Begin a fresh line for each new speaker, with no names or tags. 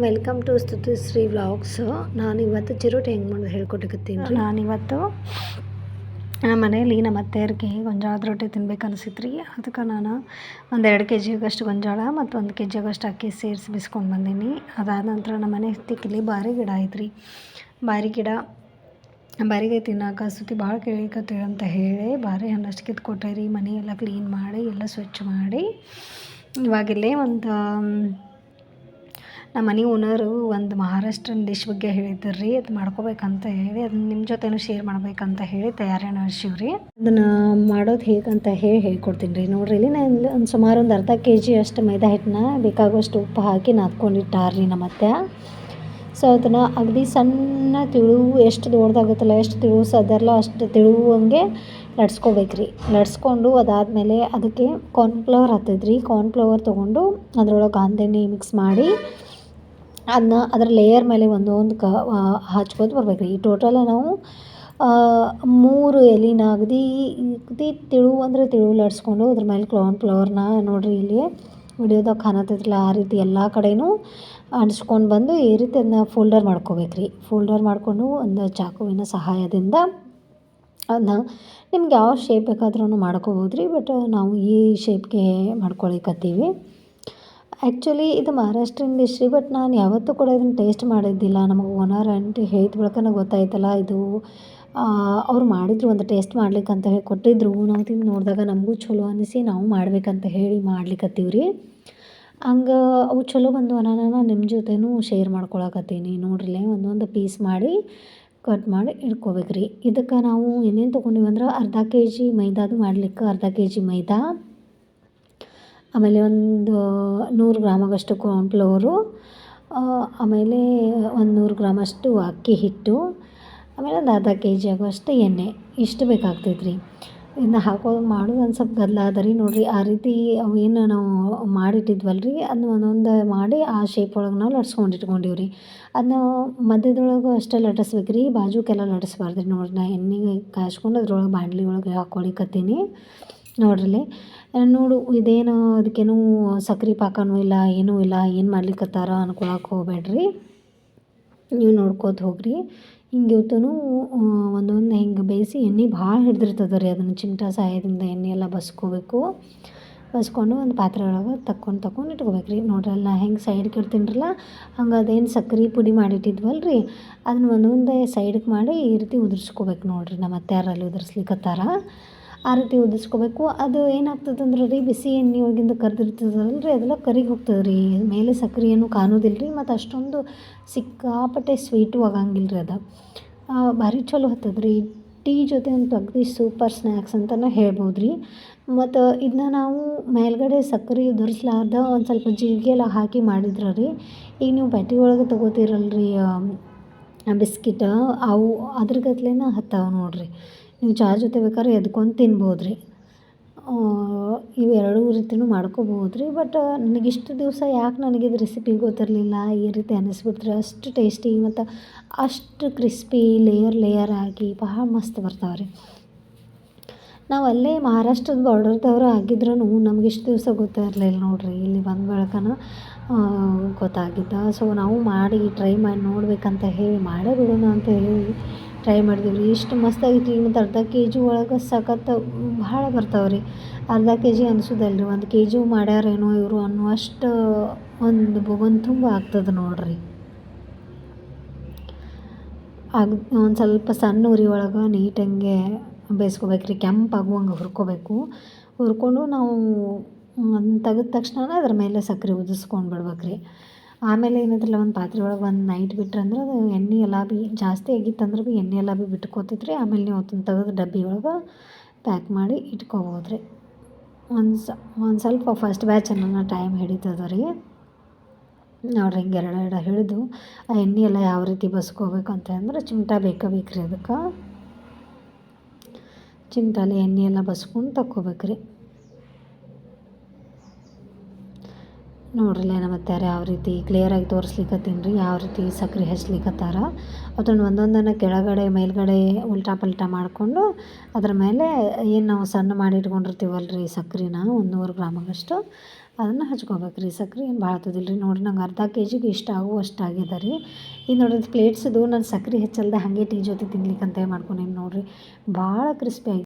Welcome to ಸ್ತುತಿ Shri vlogs ನಾನು ಇವತ್ತು ಚಿರೋಟಿ ಹೆಂಗೆ ಮಾಡೋದು ಹೇಳ್ಕೊಟ್ಟಿಕತ್ತೀನಿ ರೀ. ನಾನಿವತ್ತು ನಮ್ಮ ಮನೆಯಲ್ಲಿ ನಮ್ಮ ಅತ್ತೆಯರಿಗೆ ಗೊಂಜಾಳದ ರೊಟ್ಟಿ ತಿನ್ಬೇಕು ಅನಿಸಿತ್ತು ರೀ ಅದಕ್ಕೆ ನಾನು ಒಂದು ಎರಡು ಕೆ ಜಿಗಷ್ಟು ಗೊಂಜಾಳ ಮತ್ತು ಒಂದು ಕೆ ಜಿಗಷ್ಟು ಅಕ್ಕಿ ಸೇರಿಸಿ ಬಿಸ್ಕೊಂಡು ಬಂದೀನಿ. ಅದಾದ ನಂತರ ನಮ್ಮ ಮನೆ ತಿಕ್ಕಲಿ ಬಾರಿ ಗಿಡ ಐತ್ರಿ. ಬಾರಿ ಗಿಡ, ಬಾರಿಗೆ ತಿನ್ನಾಕ ಸುತ್ತಿ ಭಾಳ ಕೇಳಿಕತ್ತೀವಿ ಅಂತ ಹೇಳಿ ಬಾರಿ ಕಿತ್ತು ಕೊಟ್ಟೆ ರೀ ಮನೆಯೆಲ್ಲ ಕ್ಲೀನ್ ಮಾಡಿ, ಎಲ್ಲ ಸ್ವಚ್ಛ ಮಾಡಿ. ಇವಾಗಿಲ್ಲೇ ಒಂದು ನಮ್ಮ ಮನೆ ಓನರು ಒಂದು ಮಹಾರಾಷ್ಟ್ರನ್ ಡಿಶ್ ಬಗ್ಗೆ ಹೇಳಿದ್ರು ರೀ ಅದು ಮಾಡ್ಕೋಬೇಕಂತ ಹೇಳಿ ಅದನ್ನ ನಿಮ್ಮ ಜೊತೆನೂ ಶೇರ್ ಮಾಡ್ಬೇಕಂತ ಹೇಳಿ ತಯಾರಿ ನಡೆಸಿವಿ ರೀ ಅದನ್ನು ಮಾಡೋದು ಹೇಗಂತ ಹೇಳಿ ಹೇಳ್ಕೊಡ್ತೀನಿ ರೀ ನೋಡ್ರಿ, ಇಲ್ಲಿ ನಾನು ಒಂದು ಸುಮಾರು ಒಂದು ಅರ್ಧ ಕೆ ಜಿ ಅಷ್ಟು ಮೈದಾ ಹಿಟ್ಟನ್ನ ಬೇಕಾಗುವಷ್ಟು ಉಪ್ಪು ಹಾಕಿ ನಾದ್ಕೊಂಡಿಟ್ಟಾರ್ರಿ ನಮ್ಮ ಅತ್ತೆ. ಸೊ ಅದನ್ನು ಅಗದಿ ಸಣ್ಣ ತಿಳು ಎಷ್ಟು ದೊಡ್ಡದಾಗುತ್ತಲ್ಲ, ಎಷ್ಟು ತಿಳು ಅದೆಲ್ಲ ಅಷ್ಟು ತಿಳುವಂಗೆ ಲಡ್ಸ್ಕೋಬೇಕು ರೀ ಲಡ್ಸ್ಕೊಂಡು ಅದಾದಮೇಲೆ ಅದಕ್ಕೆ ಕಾರ್ನ್ಫ್ಲವರ್ ಹತ್ತೈತೆ ರೀ ಕಾರ್ನ್ಫ್ಲವರ್ ತೊಗೊಂಡು ಅದರೊಳಗೆ ಗಾಂಧೆಣ್ಣೆ ಮಿಕ್ಸ್ ಮಾಡಿ ಅದನ್ನ ಅದರ ಲೇಯರ್ ಮೇಲೆ ಒಂದೊಂದು ಕ ಹಚ್ಕೋತ ಬರ್ಬೇಕು. ರೀ ಈ ಟೋಟಲ ನಾವು ಮೂರು ಎಲಿನ ಅಗದಿ ಅಗದಿ ತಿಳು ಅಂದರೆ ತಿಳು ಲಡ್ಸ್ಕೊಂಡು ಅದ್ರ ಮೇಲೆ ಕಾರ್ನ್ಫ್ಲವರ್ನ ನೋಡಿರಿ ಇಲ್ಲಿ. ವಿಡಿಯೋದಾಗ ಕಾಣತ್ತಿಲ್ಲ ಆ ರೀತಿ ಎಲ್ಲ ಕಡೆಯೂ ಅಂಟಿಸ್ಕೊಂಡು ಬಂದು ಈ ರೀತಿ ಅದನ್ನ ಫೋಲ್ಡರ್ ಮಾಡ್ಕೋಬೇಕು ರೀ. ಫೋಲ್ಡರ್ ಮಾಡಿಕೊಂಡು ಒಂದು ಚಾಕುವಿನ ಸಹಾಯದಿಂದ ಅದನ್ನ ನಿಮ್ಗೆ ಯಾವ ಶೇಪ್ ಬೇಕಾದ್ರೂ ಮಾಡ್ಕೋಬೋದು ರೀ ಬಟ್ ನಾವು ಈ ಶೇಪ್ಗೆ ಮಾಡ್ಕೊಳಿಕತ್ತೀವಿ. ಆ್ಯಕ್ಚುಲಿ ಇದು ಮಹಾರಾಷ್ಟ್ರನ್ ಡಿಶ್ ರೀ ಬಟ್ ನಾನು ಯಾವತ್ತೂ ಕೂಡ ಇದನ್ನು ಟೇಸ್ಟ್ ಮಾಡಿದ್ದಿಲ್ಲ. ನಮಗೆ ಓನರ್ ಆಂಟಿ ಹೇಳಿದ ಬಳಿಕ ಗೊತ್ತಾಯ್ತಲ್ಲ, ಇದು ಅವ್ರು ಮಾಡಿದರು ಒಂದು ಟೇಸ್ಟ್ ಮಾಡ್ಲಿಕ್ಕೆ ಅಂತ ಹೇಳಿ ಕೊಟ್ಟಿದ್ದರು ನಾವು ತಿಂದು ನೋಡಿದಾಗ ನಮಗೂ ಚಲೋ ಅನಿಸಿ, ನಾವು ಮಾಡ್ಬೇಕಂತ ಹೇಳಿ ಮಾಡ್ಲಿಕತ್ತೀವಿ ರೀ ಹಂಗೆ ಅವು ಚಲೋ ಬಂದು ನಾನು ನಿಮ್ಮ ಜೊತೆನೂ ಶೇರ್ ಮಾಡ್ಕೊಳಕತ್ತೀನಿ. ನೋಡ್ರಿಲ್ಲ ಒಂದೊಂದು ಪೀಸ್ ಮಾಡಿ ಕಟ್ ಮಾಡಿ ಇಟ್ಕೋಬೇಕು ರೀ ಇದಕ್ಕೆ ನಾವು ಏನೇನು ತೊಗೊಂಡಿವಂದ್ರೆ ಅರ್ಧ ಕೆ ಜಿ ಮೈದಾದು ಮಾಡ್ಲಿಕ್ಕೆ, ಅರ್ಧ ಕೆ ಜಿ ಮೈದಾ ಆಮೇಲೆ ಒಂದು ನೂರು ಗ್ರಾಮಗಷ್ಟು ಕಾಂಪ್ಲೋರು ಆಮೇಲೆ ಒಂದು ನೂರು ಗ್ರಾಮಷ್ಟು ಅಕ್ಕಿ ಹಿಟ್ಟು, ಆಮೇಲೆ ಒಂದು ಅರ್ಧ ಕೆ ಜಿ ಆಗುವಷ್ಟು ಎಣ್ಣೆ. ಇಷ್ಟು ಬೇಕಾಗ್ತೈತೆ ರೀ ಇದನ್ನ ಹಾಕೋದು ಮಾಡೋದು ಒಂದು ಸ್ವಲ್ಪ ಗದ್ದಲ ಅದ ರೀ ನೋಡಿರಿ. ಆ ರೀತಿ ಅವು ಏನು ನಾವು ಮಾಡಿಟ್ಟಿದ್ವಲ್ಲ ರೀ ಅದನ್ನ ಒಂದೊಂದು ಮಾಡಿ ಆ ಶೇಪ್ ಒಳಗೆ ನಾವು ಲಟ್ಸ್ಕೊಂಡು ಇಟ್ಕೊಂಡೀವಿ ರೀ ಅದನ್ನ ಮಧ್ಯದೊಳಗೆ ಅಷ್ಟೇ ಲಟ್ಟಿಸ್ಬೇಕು ರೀ ಬಾಜುಕೆಲ್ಲ ಲಟ್ಟಿಸ್ಬಾರ್ದು ರೀ ನೋಡಿರಿ. ನಾ ಎಣ್ಣೆಗೆ ಕಾಯ್ಸ್ಕೊಂಡು ಅದ್ರೊಳಗೆ ಬಾಂಡ್ಲಿ ಒಳಗೆ ಹಾಕ್ಕೊಳಿಕತ್ತೀನಿ ನೋಡ್ರಿ ನೋಡು, ಇದೇನು ಅದಕ್ಕೇನು ಸಕ್ರೆ ಪಾಕನೂ ಇಲ್ಲ, ಏನೂ ಇಲ್ಲ, ಏನು ಮಾಡ್ಲಿಕ್ಕತ್ತಾರ ಅನ್ಕೊಳಕ್ಕೆ ಹೋಗ್ಬೇಡ್ರಿ. ನೀವು ನೋಡ್ಕೋತ ಹೋಗ್ರಿ. ಹಿಂಗೆ ಇವತ್ತೂ ಒಂದೊಂದು ಹಿಂಗೆ ಬೇಯಿಸಿ ಎಣ್ಣೆ ಭಾಳ ಹಿಡ್ದಿರ್ತದೆ ರೀ ಅದನ್ನು ಚಿಮಟ ಸಹಾಯದಿಂದ ಎಣ್ಣೆ ಎಲ್ಲ ಬಸ್ಕೋಬೇಕು. ಬಸ್ಕೊಂಡು ಒಂದು ಪಾತ್ರೆ ಒಳಗೆ ತಕ್ಕೊಂಡು ತಕೊಂಡು ಇಟ್ಕೋಬೇಕು ರೀ. ನೋಡ್ರಿ ಅಲ್ಲಿ ನಾ ಹೆಂಗೆ ಸೈಡ್ಗೆ ಇಡ್ತೀನಿರಲ್ಲ, ಹಂಗೆ ಅದೇನು ಸಕ್ರೆ ಪುಡಿ ಮಾಡಿಟ್ಟಿದ್ವಲ್ಲ ರೀ ಅದನ್ನ ಒಂದೊಂದೇ ಸೈಡ್ಗೆ ಮಾಡಿ ಈ ರೀತಿ ಉದುರ್ಸ್ಕೋಬೇಕು ನೋಡಿರಿ ನಮ್ಮ ಅತ್ತೆಯಾರಲ್ಲಿ ಉದುರ್ಸ್ಲಿಕತ್ತಾರ. ಆ ರೀತಿ ಉದಿಸ್ಕೋಬೇಕು. ಅದು ಏನಾಗ್ತದೆ ಅಂದ್ರೆ ರೀ, ಬಿಸಿ ಎಣ್ಣೆ ಒಳಗಿಂದ ಕರ್ದಿರ್ತದಲ್ಲ ರೀ ಅದೆಲ್ಲ ಕರಿಗೆ ಹೋಗ್ತದೆ ರೀ ಮೇಲೆ ಸಕ್ರೆ ಏನು ಕಾಣೋದಿಲ್ಲ ರೀ ಮತ್ತು ಅಷ್ಟೊಂದು ಸಿಕ್ಕಾಪಟ್ಟೆ ಸ್ವೀಟು ಆಗಂಗಿಲ್ಲ ರೀ ಅದು ಭಾರಿ ಚಲೋ ಹತ್ತದ ರೀ ಟೀ ಜೊತೆ ಅಂತೂ ಅಗದಿ ಸೂಪರ್ ಸ್ನ್ಯಾಕ್ಸ್ ಅಂತಲೇ ಹೇಳ್ಬೋದು ರೀ ಮತ್ತು ಇದನ್ನ ನಾವು ಮೇಲ್ಗಡೆ ಸಕ್ರೆ ಉದುರಿಸ್ಲಾರ್ದ ಒಂದು ಸ್ವಲ್ಪ ಜೀರಿಗೆ ಎಲ್ಲ ಹಾಕಿ ಮಾಡಿದ್ರೆ ರೀ, ಈಗ ನೀವು ಪ್ಯಾಟಿ ಒಳಗೆ ತೊಗೋತೀರಲ್ಲ ರೀ ಬಿಸ್ಕಿಟ್, ಅವು ಅದ್ರ ಗತ್ಲೆನೇ ಹತ್ತಾವೆ ನೋಡಿರಿ. ನೀವು ಚಹಾ ಜೊತೆ ಬೇಕಾದ್ರೆ ಎದ್ಕೊಂಡು ತಿನ್ಬೋದು ರೀ ಇವೆರಡೂ ರೀತಿಯೂ ಮಾಡ್ಕೋಬೋದು ರೀ ಬಟ್, ನನಗೆ ಇಷ್ಟು ದಿವಸ ಯಾಕೆ ನನಗೆ ಇದು ರೆಸಿಪಿ ಗೊತ್ತಿರಲಿಲ್ಲ, ಈ ರೀತಿ ಅನ್ನಿಸ್ಬಿಡ್ತು ಅಷ್ಟು ಟೇಸ್ಟಿ ಮತ್ತು ಅಷ್ಟು ಕ್ರಿಸ್ಪಿ ಲೇಯರ್ ಲೇಯರ್ ಆಗಿ ಬಹಳ ಮಸ್ತ್ ಬರ್ತಾವೆ ರೀ ನಾವು ಅಲ್ಲೇ ಮಹಾರಾಷ್ಟ್ರದ ಬಾರ್ಡರ್ದವ್ರು ಆಗಿದ್ರೂ ನಮ್ಗೆ ಇಷ್ಟು ದಿವಸ ಗೊತ್ತಿರಲಿಲ್ಲ ನೋಡಿರಿ. ಇಲ್ಲಿ ಬಂದ ಬೆಳಕನ ಗೊತ್ತಾಗಿದ್ದ. ಸೊ ನಾವು ಮಾಡಿ ಟ್ರೈ ಮಾಡಿ ನೋಡ್ಬೇಕಂತ ಹೇಳಿ, ಮಾಡೇ ಬಿಡೋಣ ಅಂತ ಹೇಳಿ ಟ್ರೈ ಮಾಡಿದೀವಿ ರೀ. ಎಷ್ಟು ಮಸ್ತಾಗಿತ್ತು ರೀ. ಮತ್ತು ಅರ್ಧ ಕೆ ಜಿ ಒಳಗೆ ಸಖತ್ ಭಾಳ ಬರ್ತಾವೆ ರೀ. ಅರ್ಧ ಕೆ ಜಿ ಅನ್ಸೋದಲ್ಲ ರೀ. ಒಂದು ಕೆ ಜಿ ಮಾಡ್ಯಾರೇನೋ ಇವರು ಅನ್ನುವಷ್ಟು ಒಂದು ಬೊಗನ್ ತುಂಬ ಆಗ್ತದೆ ನೋಡಿರಿ. ಆಗ ಒಂದು ಸ್ವಲ್ಪ ಸಣ್ಣ ಉರಿ ಒಳಗೆ ನೀಟಂಗೆ ಬೇಯಿಸ್ಕೋಬೇಕು ರೀ. ಕೆಂಪಾಗುವಂಗೆ ಹುರ್ಕೋಬೇಕು. ಹುರ್ಕೊಂಡು ನಾವು ಅದನ್ನ ತೆಗೆದ ತಕ್ಷಣ ಅದ್ರ ಮೇಲೆ ಸಕ್ಕರೆ ಉದಿಸ್ಕೊಂಡು ಬಿಡ್ಬೇಕು ರೀ. ಆಮೇಲೆ ಏನಿದ್ರಲ್ಲ, ಒಂದು ಪಾತ್ರೆ ಒಳಗೆ ಒಂದು ನೈಟ್ ಬಿಟ್ರಂದ್ರೆ ಅದು ಎಣ್ಣೆ ಎಲ್ಲ ಬಿ ಜಾಸ್ತಿ ಆಗಿತ್ತಂದ್ರೆ ಬಿ ಎಣ್ಣೆ ಎಲ್ಲ ಬಿ ಬಿಟ್ಕೋತೈತೆ ರೀ ಆಮೇಲೆ ನೀವು ಅದನ್ನು ತೆಗೆದು ಡಬ್ಬಿ ಒಳಗೆ ಪ್ಯಾಕ್ ಮಾಡಿ ಇಟ್ಕೋಬೋದು ರೀ ಒಂದು ಸ, ಒಂದು ಸ್ವಲ್ಪ ಫಸ್ಟ್ ಬ್ಯಾಚ್ ಅನ್ನೋ ಟೈಮ್ ಹಿಡಿತದೆ ರೀ. ನೋಡ್ರಿ ಹಿಂಗೆ ಎರಡು ಎರಡು ಹಿಡಿದು ಆ ಎಣ್ಣೆ ಎಲ್ಲ ಯಾವ ರೀತಿ ಬಸ್ಕೋಬೇಕು ಅಂತಂದ್ರೆ ಚಿಮಟ ಬೇಕೇ ಬೇಕು ರೀ ಅದಕ್ಕೆ? ಚಿಮಟಲ್ಲಿ ಎಣ್ಣೆ ಎಲ್ಲ ಬಸ್ಕೊಂಡು ತಕ್ಕೋಬೇಕು ರೀ ನೋಡ್ರಿ ನಮ್ಮ ಯಾವ ರೀತಿ ಕ್ಲಿಯರಾಗಿ ತೋರಿಸ್ಲಿಕ್ಕತ್ತೀನಿ ರೀ, ಯಾವ ರೀತಿ ಸಕ್ರೆ ಹಚ್ಲಿಕ್ಕತ್ತಾರ ಅದನ್ನು ಒಂದೊಂದನ್ನು ಕೆಳಗಡೆ, ಮೇಲ್ಗಡೆ ಉಲ್ಟಾ ಪಲ್ಟಾ ಮಾಡಿಕೊಂಡು ಅದ್ರ ಮೇಲೆ ಏನು ನಾವು ಸಣ್ಣ ಮಾಡಿ ಇಟ್ಕೊಂಡಿರ್ತೀವಲ್ಲ ರೀ ಸಕ್ರೆನ ಒಂದು ನೂರು ಗ್ರಾಮಗಷ್ಟು ಅದನ್ನು ಹಚ್ಕೋಬೇಕು ರೀ ಸಕ್ರೆ ಏನು ಭಾಳ ಹತ್ತೋದಿಲ್ಲ ರೀ ನೋಡಿರಿ, ನಂಗೆ ಅರ್ಧ ಕೆ ಜಿಗೆ ಇಷ್ಟ ಆಗುವಷ್ಟು ಆಗಿದೆ ರೀ. ಈ ನೋಡಿದ ಪ್ಲೇಟ್ಸ್ದು ನಾನು ಸಕ್ರೆ ಹೆಚ್ಚಲ್ದೆ ಹಾಗೆ ಟೀ ಜೊತೆ ತಿನ್ಲಿಕ್ಕೆ ಅಂತ ಮಾಡ್ಕೊಂಡೀನಿ ನೋಡಿರಿ. ಭಾಳ ಕ್ರಿಸ್ಪಿ ಆಗಿ